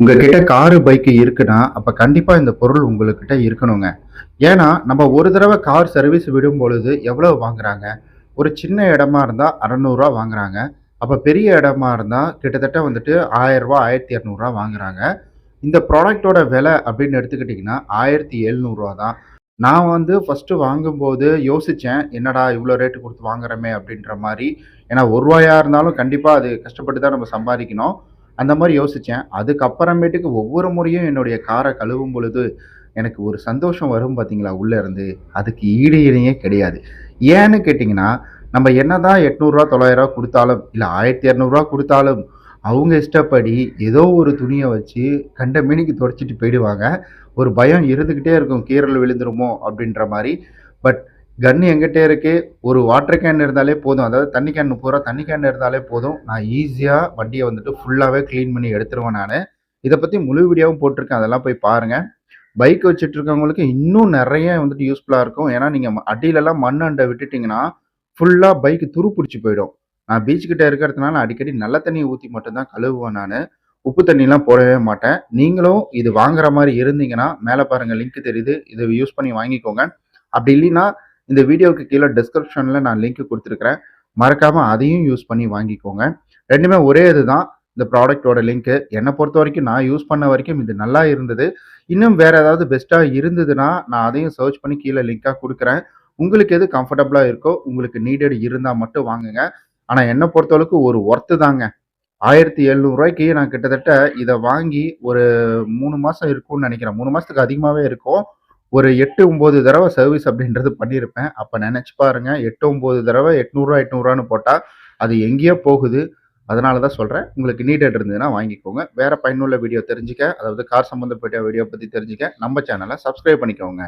உங்ககிட்ட car bike இருக்குன்னா அப்போ கண்டிப்பாக இந்த பொருள் உங்கள்கிட்ட இருக்கணுங்க. ஏன்னா நம்ம ஒரு தடவை கார் சர்வீஸ் விடும் பொழுது எவ்வளோ வாங்குறாங்க? ஒரு சின்ன இடமா இருந்தால் அறநூறுவா வாங்குறாங்க. அப்போ பெரிய இடமா இருந்தால் கிட்டத்தட்ட வந்துட்டு ஆயிரரூவா ஆயிரத்தி இரநூறுவா வாங்குறாங்க. இந்த ப்ராடக்ட்டோட விலை அப்படின்னு எடுத்துக்கிட்டிங்கன்னா ஆயிரத்தி எழுநூறுவா தான். நான் வந்து ஃபஸ்ட்டு வாங்கும்போது யோசித்தேன் என்னடா இவ்வளோ ரேட்டு கொடுத்து வாங்குறோமே அப்படின்ற மாதிரி. ஏன்னா ஒரு ரூபாயாக இருந்தாலும் கண்டிப்பாக அது கஷ்டப்பட்டு தான் நம்ம சம்பாதிக்கணும். அந்த மாதிரி யோசித்தேன் அதுக்கப்புறமேட்டுக்கு ஒவ்வொரு முறையும் என்னுடைய காரை கழுவும் பொழுது எனக்கு ஒரு சந்தோஷம் வரும் பார்த்தீங்களா உள்ளே இருந்து. அதுக்கு ஈடு இணையே கிடையாது. ஏன்னு கேட்டிங்கன்னா நம்ம என்ன தான் எட்நூறுரூவா தொள்ளாயிரரூவா கொடுத்தாலும் இல்லை ஆயிரத்தி இரநூறுவா கொடுத்தாலும் அவங்க இஷ்டப்படி ஏதோ ஒரு துணியை வச்சு கண்ட மீனிக்கு துடைச்சிட்டு போயிடுவாங்க. ஒரு பயம் இருந்துக்கிட்டே இருக்கும். கீரல் விழுந்துருமோ அப்படின்ற மாதிரி. பட் கன் எங்கிட்டே இருக்கு. ஒரு வாட்டர் கேன் இருந்தாலே போதும். அதாவது தண்ணி கேன் முப்பது ரூபா தண்ணி கேன் இருந்தாலே போதும். நான் ஈஸியாக வண்டியை வந்துட்டு ஃபுல்லாகவே க்ளீன் பண்ணி எடுத்துருவேன் நான். இதை பற்றி முழு வீடியோவும் போட்டிருக்கேன். அதெல்லாம் போய் பாருங்கள் பைக் வச்சுட்டு இருக்கவங்களுக்கு இன்னும் நிறைய வந்துட்டு யூஸ்ஃபுல்லாக இருக்கும். ஏன்னா நீங்கள் அடியிலலாம் மண் அண்டை விட்டுட்டிங்கன்னா ஃபுல்லாக பைக்கு துரு பிடிச்சி போயிடும். நான் பீச் கிட்டே இருக்கிறதுனால அடிக்கடி நல்ல தண்ணியை ஊற்றி மட்டும்தான் கழுவுவேன் நான். உப்பு தண்ணிலாம் போடவே மாட்டேன். நீங்களும் இது வாங்குற மாதிரி இருந்தீங்கன்னா மேலே பாருங்கள் லிங்க் தெரியுது. இதை யூஸ் பண்ணி வாங்கிக்கோங்க. அப்படி இல்லைன்னா இந்த வீடியோவுக்கு கீழே டிஸ்கிரிப்ஷனில் நான் லிங்க் கொடுத்துருக்குறேன். மறக்காமல் அதையும் யூஸ் பண்ணி வாங்கிக்கோங்க. ரெண்டுமே ஒரே இதுதான். இந்த ப்ராடக்ட்டோட லிங்க்கு என்னை பொறுத்த வரைக்கும் நான் யூஸ் பண்ண வரைக்கும் இது நல்லா இருந்தது. இன்னும் வேறு ஏதாவது பெஸ்ட்டாக இருந்ததுன்னா நான் அதையும் சர்ச் பண்ணி கீழே லிங்காக கொடுக்குறேன். உங்களுக்கு எது கம்ஃபர்டபுளாக இருக்கோ உங்களுக்கு நீடட் இருந்தால் மட்டும் வாங்குங்க. ஆனால் என்னை பொறுத்தளவுக்கு ஒரு ஒர்த்து தாங்க. ஆயிரத்தி எழுநூறுவாய்க்கு நான் கிட்டத்தட்ட இதை வாங்கி ஒரு மூணு மாதம் இருக்கும்னு நினைக்கிறேன். மூணு மாதத்துக்கு அதிகமாகவே இருக்கும். ஒரு எட்டு ஒம்பது தடவை சர்வீஸ் அப்படின்றது பண்ணியிருப்பேன். அப்போ நினச்சி பாருங்க எட்டு ஒம்பது தடவை எட்நூறுரூவா எட்நூறுவான்னு போட்டால் அது எங்கேயோ போகுது. அதனால தான் சொல்கிறேன் உங்களுக்கு நீடட் இருந்ததுன்னா வாங்கிக்கோங்க. வேறு பயனுள்ள வீடியோ தெரிஞ்சுக்க அதாவது கார் சம்மந்தப்பட்ட வீடியோ பற்றி தெரிஞ்சுக்க நம்ம சேனலை சப்ஸ்கிரைப் பண்ணிக்கோங்க.